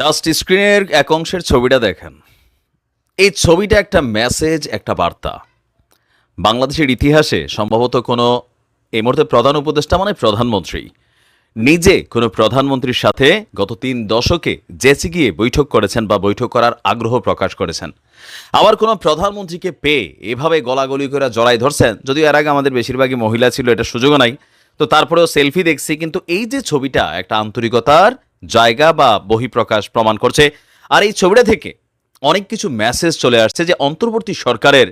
Just স্ক্রিনের এক অংশের ছবিটা দেখেন। এই ছবিটা একটা মেসেজ একটা বার্তা। বাংলাদেশের ইতিহাসে সম্ভবত কোনো এই মুহূর্তে প্রধান উপদেষ্টা মানে প্রধানমন্ত্রী। নিজে কোনো প্রধানমন্ত্রীর সাথে গত তিন দশকে জেসি গিয়ে বৈঠক করেছেন বা বৈঠক করার আগ্রহ প্রকাশ করেছেন। আবার কোনো প্রধানমন্ত্রীকে পেয়ে এভাবে গলাগলি করে জড়াই ধরছেন, যদিও এর আগে আমাদের বেশিরভাগই মহিলা ছিল, এটা সুযোগও নাই। তো তারপরেও সেলফি দেখছি, কিন্তু এই যে ছবিটা, একটা আন্তরিকতার জায়গা বা বহিঃপ্রকাশ প্রমাণ করছে। আর এই ছবিটা থেকে অনেক কিছু মেসেজ চলে আসছে যে অন্তর্বর্তী সরকারের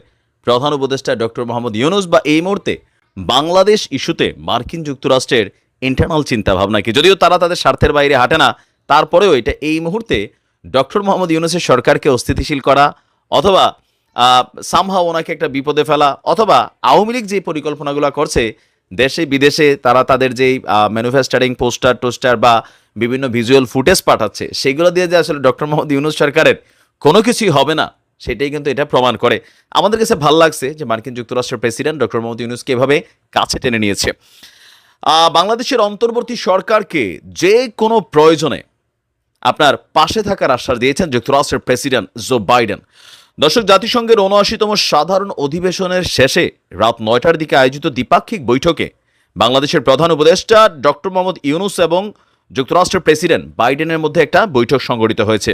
প্রধান উপদেষ্টা ডক্টর মোহাম্মদ ইউনুস বা এই মুহূর্তে বাংলাদেশ ইস্যুতে মার্কিন যুক্তরাষ্ট্রের ইন্টারনাল চিন্তা ভাবনা কি? যদিও তারা তাদের স্বার্থের বাইরে হাঁটে না, তারপরেও এটা এই মুহূর্তে ডক্টর মোহাম্মদ ইউনুসের সরকারকে অস্থিতিশীল করা অথবা সামহাও ওনাকে একটা বিপদে ফেলা অথবা আওয়ামী লীগ যে পরিকল্পনাগুলো করছে দেশে, বিদেশে তারা তাদের যেই ম্যানুফ্যাকচারিং পোস্টার টোস্টার বা বিভিন্ন ভিজুয়াল ফুটেজ পাঠাচ্ছে, সেগুলো দিয়ে যে আসলে ডক্টর মোহাম্মদ ইউনুস সরকারের কোনো কিছুই হবে না, সেটাই কিন্তু এটা প্রমাণ করে। আমাদের কাছে ভালো লাগছে যে মার্কিন যুক্তরাষ্ট্রের প্রেসিডেন্ট ডক্টর মোহাম্মদ ইউনুসকে এভাবে কাছে টেনে নিয়েছে। বাংলাদেশের অন্তর্বর্তী সরকারকে যে কোনো প্রয়োজনে আপনার পাশে থাকার আশ্বাস দিয়েছেন যুক্তরাষ্ট্রের প্রেসিডেন্ট জো বাইডেন। দর্শক, জাতিসংঘের উনআশিতম সাধারণ অধিবেশনের শেষে রাত নয়টার দিকে আয়োজিত দ্বিপাক্ষিক বৈঠকে বাংলাদেশের প্রধান উপদেষ্টা ডক্টর মোহাম্মদ ইউনুস এবং যুক্তরাষ্ট্রের প্রেসিডেন্ট বাইডেনের মধ্যে একটা বৈঠক সংগঠিত হয়েছে।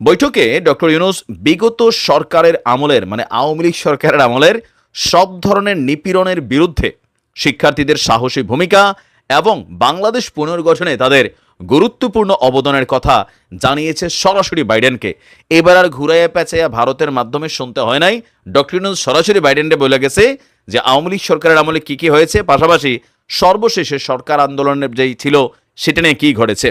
বৈঠকে ডক্টর ইউনুস বিগত সরকারের আমলের মানে আওয়ামী লীগ সরকারের আমলের সব ধরনের নিপীড়নের বিরুদ্ধে শিক্ষার্থীদের সাহসী ভূমিকা এবং বাংলাদেশ পুনর্গঠনে তাদের গুরুত্বপূর্ণ অবদানের কথা জানিয়েছে সরাসরি বাইডেনকে। এবার আর ঘুরাইয়া পেঁচাইয়া ভারতের মাধ্যমে শুনতে হয় নাই। ডক্টর সরাসরি বাইডেনকে বলে গেছে যে, আওয়ামী লীগ সরকারের আমলে কি কি হয়েছে, পাশাপাশি সর্বশেষে সরকার আন্দোলনের যেই ছিল, সেটা নিয়ে কি ঘটেছে।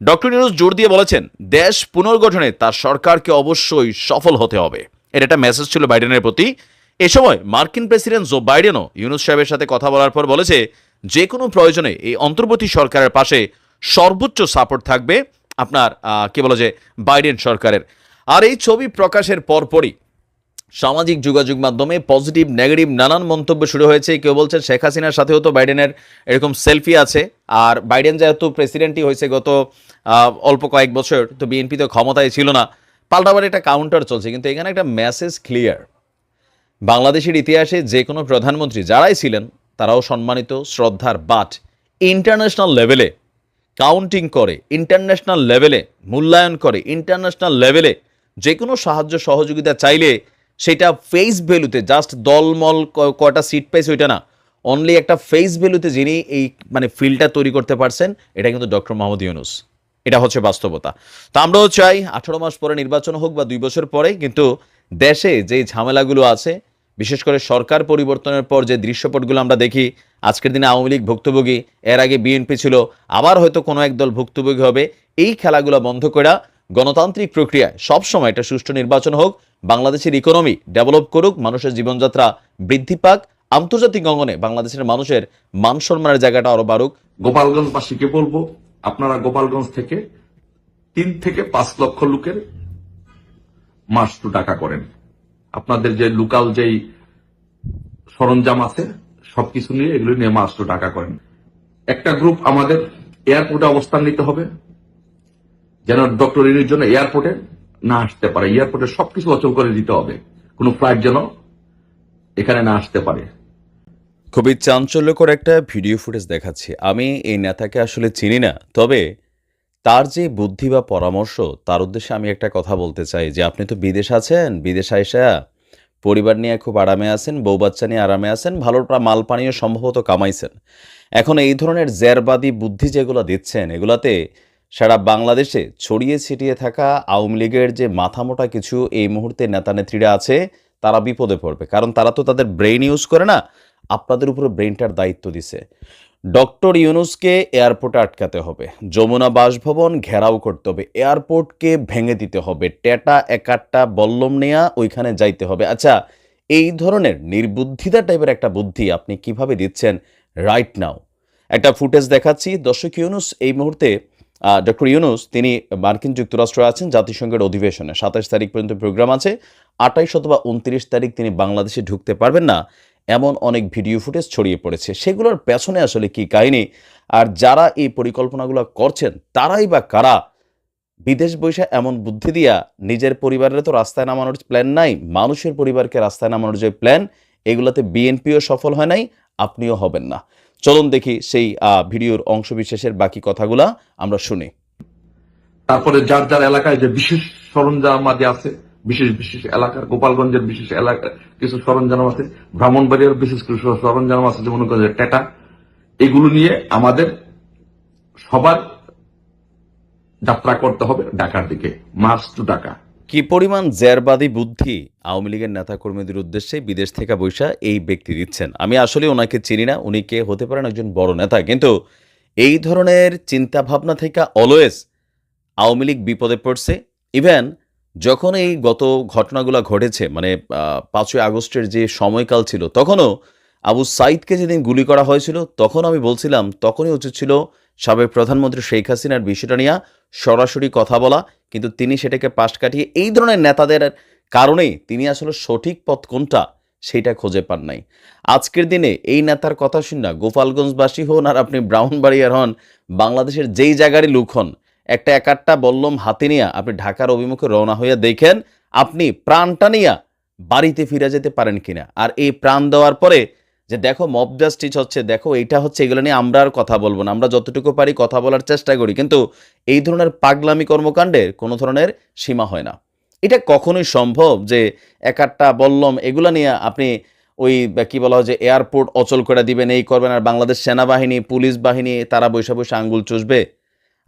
ডক্টর জোর দিয়ে বলেছেন, দেশ পুনর্গঠনে তার সরকারকে অবশ্যই সফল হতে হবে। এর একটা মেসেজ ছিল বাইডেনের প্রতি। এ সময় মার্কিন প্রেসিডেন্ট জো বাইডেনও ইউনুস সাহেবের সাথে কথা বলার পর বলেছে, যে কোনো প্রয়োজনে এই অন্তর্বর্তী সরকারের পাশে সর্বোচ্চ সাপোর্ট থাকবে আপনার কি বলে যে বাইডেন সরকারের। আর এই ছবি প্রকাশের পরপরই সামাজিক যোগাযোগ মাধ্যমে পজিটিভ নেগেটিভ নানান মন্তব্য শুরু হয়েছে। কেউ বলছেন শেখ হাসিনার সাথেও তো বাইডেনের এরকম সেলফি আছে। আর বাইডেন যেহেতু প্রেসিডেন্টই হয়েছে গত অল্প কয়েক বছর, তো বিএনপি তো ক্ষমতায় ছিল না। পাল্টাবার একটা কাউন্টার চলছে, কিন্তু এখানে একটা মেসেজ ক্লিয়ার বাংলাদেশের ইতিহাসে যে কোনো প্রধানমন্ত্রী যারাই ছিলেন, তারাও সম্মানিত, শ্রদ্ধার বাট। ইন্টারন্যাশনাল লেভেলে কাউন্টিং করে ইন্টারন্যাশনাল লেভেলে মূল্যায়ন করে ইন্টারন্যাশনাল লেভেলে যে কোনো সাহায্য সহযোগিতা চাইলে সেটা ফেস ভ্যালুতে জাস্ট দলমল ক- কয়টা সিট পাইছে ওইটা না অনলি একটা ফেস ভ্যালুতে যিনি এই মানে ফিল্ডটা তৈরি করতে পারছেন, এটা কিন্তু ডক্টর মোহাম্মদ ইউনুস এটা হচ্ছে বাস্তবতা। তো আমরাও চাই আঠারো মাস পরে নির্বাচন হোক বা দুই বছর পরে, কিন্তু দেশে যে ঝামেলাগুলো আছে বিশেষ করে সরকার পরিবর্তনের পর যে দৃশ্যপটগুলো আমরা দেখি, আজকের দিনে আওয়ামী লীগ ভুক্তভোগী, এর আগে বিএনপি ছিল, আবার হয়তো কোনো এক দল ভুক্তভোগী হবে, এই খেলাগুলো বন্ধ করা গণতান্ত্রিক প্রক্রিয়ায় সবসময় একটা সুষ্ঠু নির্বাচন হোক, বাংলাদেশের ইকোনমি ডেভেলপ করুক, মানুষের জীবনযাত্রা বৃদ্ধি পাক, আন্তর্জাতিক অঙ্গনে বাংলাদেশের মানুষের মান সম্মানের জায়গাটা আরও বাড়ুক। গোপালগঞ্জবাসীকে বলব, আপনারা গোপালগঞ্জ থেকে তিন থেকে পাঁচ লক্ষ লোকের মাস টু টাকা করেন। আপনাদের যে লোকাল যেই সরঞ্জাম আছে, সবকিছু নিয়ে এগুলো নিয়ে মাস টু টাকা করেন। একটা গ্রুপ আমাদের এয়ারপোর্টে অবস্থান নিতে হবে, যেন ডক্টর ইনির জন্য এয়ারপোর্টে না আসতে পারে। এয়ারপোর্টে সবকিছু অচল করে দিতে হবে। কোনো ফ্লাইট যেন এখানে না আসতে পারে। খুবই চাঞ্চল্যকর একটা ভিডিও ফুটেজ দেখাচ্ছি। আমি এই নেতাকে আসলে চিনি না, তবে তার যে বুদ্ধি বা পরামর্শ, তার উদ্দেশ্যে আমি একটা কথা বলতে চাই যে, আপনি তো বিদেশ আছেন, বিদেশ আইসা পরিবার নিয়ে খুব আরামে আছেন, বউ বাচ্চা নিয়ে আরামে আছেন, ভালো মাল পানীয় সম্ভবত কামাইছেন। এখন এই ধরনের জেরবাদী বুদ্ধি যেগুলো দিচ্ছেন, এগুলাতে সারা বাংলাদেশে ছড়িয়ে ছিটিয়ে থাকা আওয়ামী লীগের যে মাথামোটা কিছু এই মুহূর্তে নেতা নেত্রীরা আছে, তারা বিপদে পড়বে। কারণ তারা তো তাদের ব্রেইন ইউজ করে না, আপনাদের উপরে ব্রেনটার দায়িত্ব দিছে। ডক্টর ইউনুসকে এয়ারপোর্টে আটকাতে হবে। যমুনা বাসভবন ঘেরাও করতে হবে। এয়ারপোর্টকে ভেঙে দিতে হবে। টেটা, একাট্টা, বল্লম নেয়া ওইখানে যাইতে হবে। আচ্ছা এই ধরনের নির্বুদ্ধিতা টাইপের একটা বুদ্ধি আপনি কীভাবে দিচ্ছেন রাইট নাও একটা ফুটেজ দেখাচ্ছি। দর্শক ইউনুস, এই মুহূর্তে ডক্টর ইউনুস, তিনি মার্কিন যুক্তরাষ্ট্রে আছেন, জাতিসংঘের অধিবেশনে। সাতাশ তারিখ পর্যন্ত প্রোগ্রাম আছে। আঠাইশ অথবা উনত্রিশ তারিখ তিনি বাংলাদেশে ঢুকতে পারবেন না। এমন অনেক ভিডিও ফুটেজ ছড়িয়ে পড়েছে। সেগুলোর পেছনে আসলে কি কাহিনী? আর যারা এই পরিকল্পনাগুলো করছেন, তারাই বা কারা? বিদেশ বৈশা এমন বুদ্ধি দিয়া নিজের পরিবারের তো রাস্তায় নামানোর প্ল্যান নাই, মানুষের পরিবারকে রাস্তায় নামানোর যে প্ল্যান এগুলোতে বিএনপিও সফল হয় নাই, আপনিও হবেন না। চলুন দেখি সেই ভিডিওর অংশবিশেষের বাকি কথাগুলা, আমরা শুনি। তারপরে যার যার এলাকায় যে বিশেষ সরঞ্জামাদি আছে বিশেষ বিশেষ এলাকার, গোপালগঞ্জের বিশেষ এলাকা, কিছু সরঞ্জাম আছে, ব্রাহ্মণবাড়িয়ার বিশেষ কিছু সরঞ্জাম আছে, যেমন টেটা। এগুলো নিয়ে আমাদের সবার যাত্রা করতে হবে ঢাকার দিকে মার্চ টু ঢাকা। কি পরিমাণ জেরবাদী বুদ্ধি আওয়ামী লীগের নেতাকর্মীদের উদ্দেশ্যে বিদেশ থেকে বৈশা এই ব্যক্তি দিচ্ছেন? আমি আসলে ওনাকে চিনি না, উনি কে হতে পারেন একজন বড় নেতা, কিন্তু এই ধরনের চিন্তা ভাবনা থেকে অলওয়েজ আওয়ামী লীগ বিপদে পড়ছে। ইভেন যখন এই গত ঘটনাগুলো ঘটেছে মানে পাঁচই আগস্টের যে সময়কাল ছিল, তখনও আবু সাইদকে যেদিন গুলি করা হয়েছিল, তখন আমি বলছিলাম, তখনই উচিত ছিল সাবেক প্রধানমন্ত্রী শেখ হাসিনার বিষয়টা নিয়ে সরাসরি কথা বলা। কিন্তু তিনি সেটাকে পাশ কাটিয়ে এই ধরনের নেতাদের কারণেই তিনি আসলে সঠিক পথ কোনটা সেটা খুঁজে পান নাই। আজকের দিনে এই নেতার কথা শুন না, গোপালগঞ্জবাসী হন আর আপনি ব্রাউনবাড়িয়ার হন, বাংলাদেশের যেই জায়গারই লুক হন একটা একাট্টা বল্লম হাতে নিয়ে আপনি ঢাকার অভিমুখে রওনা হইয়া দেখেন, আপনি প্রাণটা নিয়া বাড়িতে ফিরে যেতে পারেন কিনা। আর এই প্রাণ দেওয়ার পরে যে দেখো মব জাস্টিস হচ্ছে, দেখো এইটা হচ্ছে, এগুলো নিয়ে আমরা আর কথা বলব না। আমরা যতটুকু পারি কথা বলার চেষ্টা করি, কিন্তু এই ধরনের পাগলামি কর্মকাণ্ডের কোনো ধরনের সীমা হয় না। এটা কখনোই সম্ভব যে একাট্টা, বল্লম এগুলা নিয়ে আপনি ওই, কি বলা হয় যে এয়ারপোর্ট অচল করে দিবেন, এই করবেন। আর বাংলাদেশ সেনাবাহিনী, পুলিশ বাহিনী, তারা বৈশা বৈশা আঙ্গুল চুষবে।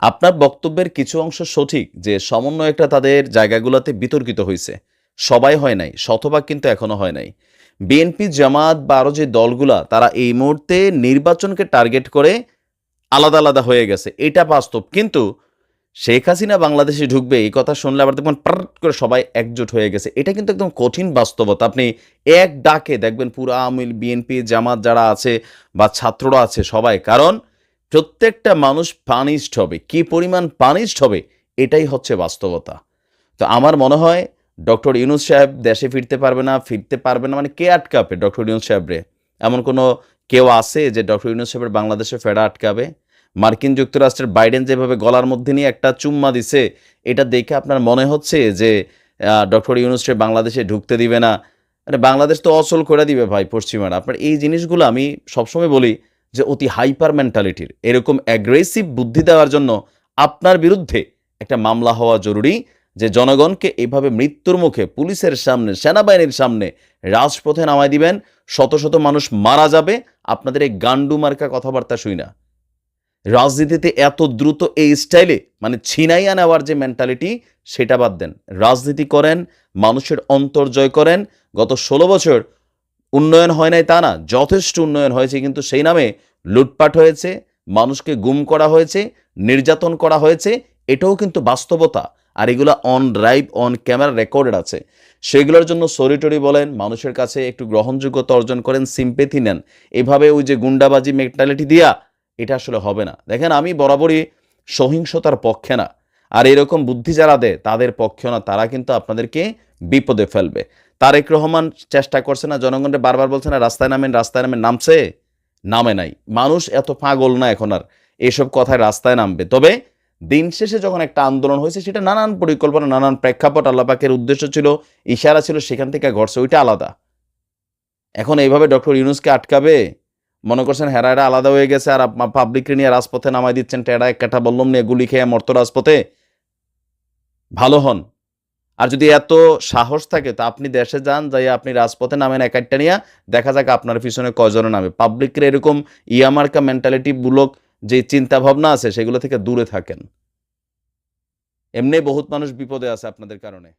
আপনার বক্তব্যের কিছু অংশ সঠিক যে সমন্বয়কটা তাদের জায়গাগুলোতে বিতর্কিত হয়েছে সবাই হয় নাই, শতভাগ কিন্তু এখনও হয় নাই। বিএনপি, জামাত বা আরও যে দলগুলা, তারা এই মুহূর্তে নির্বাচনকে টার্গেট করে আলাদা আলাদা হয়ে গেছে। এটা বাস্তব। কিন্তু শেখ হাসিনা বাংলাদেশে ঢুকবে, এই কথা শুনলে আবার দেখবেন পার করে সবাই একজোট হয়ে গেছে। এটা কিন্তু একদম কঠিন বাস্তবতা। আপনি এক ডাকে দেখবেন পুরো আওয়ামী বিএনপি, জামাত যারা আছে বা ছাত্ররা আছে সবাই। কারণ প্রত্যেকটা মানুষ পানিশড হবে। কি পরিমাণ পানিশড হবে, এটাই হচ্ছে বাস্তবতা। তো আমার মনে হয়, ডক্টর ইউনুস সাহেব দেশে ফিরতে পারবে না, ফিরতে পারবে না মানে কে আটকাবে ডক্টর ইউনুস সাহেবরে? এমন কোনো কেউ আছে যে ডক্টর ইউনুস সাহেবের বাংলাদেশে ফেরা আটকাবে? মার্কিন যুক্তরাষ্ট্রের বাইডেন যেভাবে গলার মধ্যে নিয়ে একটা চুম্মা দিছে, এটা দেখে আপনার মনে হচ্ছে যে ডক্টর ইউনুস সাহেব বাংলাদেশে ঢুকতে দিবে না? মানে বাংলাদেশ তো অচল করে দিবে ভাই পশ্চিমারা। আপনার এই জিনিসগুলো আমি সবসময় বলি যে অতি হাইপার মেন্টালিটির, এরকম অ্যাগ্রেসিভ বুদ্ধি দেওয়ার জন্য আপনার বিরুদ্ধে একটা মামলা হওয়া জরুরি যে জনগণকে এভাবে মৃত্যুর মুখে পুলিশের সামনে, সেনাবাহিনীর সামনে রাজপথে নামায় দিবেন, শত শত মানুষ মারা যাবে, আপনাদের এই গান্ডু মার্কা কথাবার্তা শুই না। রাজনীতিতে এত দ্রুত এই স্টাইলে মানে ছিনাইয়া নেওয়ার যে মেন্টালিটি সেটা বাদ দেন। রাজনীতি করেন, মানুষের অন্তর জয় করেন। গত ষোলো বছর উন্নয়ন হয় নাই তা না, যথেষ্ট উন্নয়ন হয়েছে, কিন্তু সেই নামে লুটপাট হয়েছে, মানুষকে গুম করা হয়েছে, নির্যাতন করা হয়েছে, এটাও কিন্তু বাস্তবতা, আর এগুলো on drive on camera recorded আছে। সেগুলোর জন্য সরিটরি বলেন, মানুষের কাছে একটু গ্রহণযোগ্যতা অর্জন করেন সিম্পেথি নেন। এভাবে ওই যে গুন্ডাবাজি মেন্টালিটি দিয়া এটা আসলে হবে না। দেখেন, আমি বরাবরই সহিংসতার পক্ষে না, আর এরকম বুদ্ধি যারা দেয়, তাদের পক্ষে না, তারা কিন্তু আপনাদেরকে বিপদে ফেলবে। তারেক রহমান চেষ্টা করছে না, জনগণকে বারবার বলছে না, রাস্তায় নামেন রাস্তায় নামেন, নামছে? নামে নাই। মানুষ এত পাগল না এখন আর। এসব কথায় রাস্তায় নামবে। তবে দিন শেষে যখন একটা আন্দোলন হয়েছে, সেটা নানান পরিকল্পনা, নানান প্রেক্ষাপট আল্লাপাকের উদ্দেশ্য ছিল, ইশারা ছিল, সেখান থেকে ঘটছে, ওইটা আলাদা। এখন এইভাবে ডক্টর ইউনুসকে আটকাবে? মনে করছেন হেরারা আলাদা হয়ে গেছে আর পাবলিককে নিয়ে রাজপথে নামাই দিচ্ছেন, টেরা এক বললাম নিয়ে গুলি খেয়ে মর্ত রাজপথে? ভালো হন। আর যদি এত সাহস থাকে, তো আপনি দেশে যান যাই আপনি রাজপথে নামেন এক একটা নিয়ে। দেখা যাক আপনার পিছনে কজনে নামে। পাবলিকের এরকম ইয়ামার্কা মেন্টালিটি বুলক যে চিন্তা ভাবনা আছে, সেগুলো থেকে দূরে থাকেন। এমনি বহুত মানুষ বিপদে আছে আপনাদের কারণে।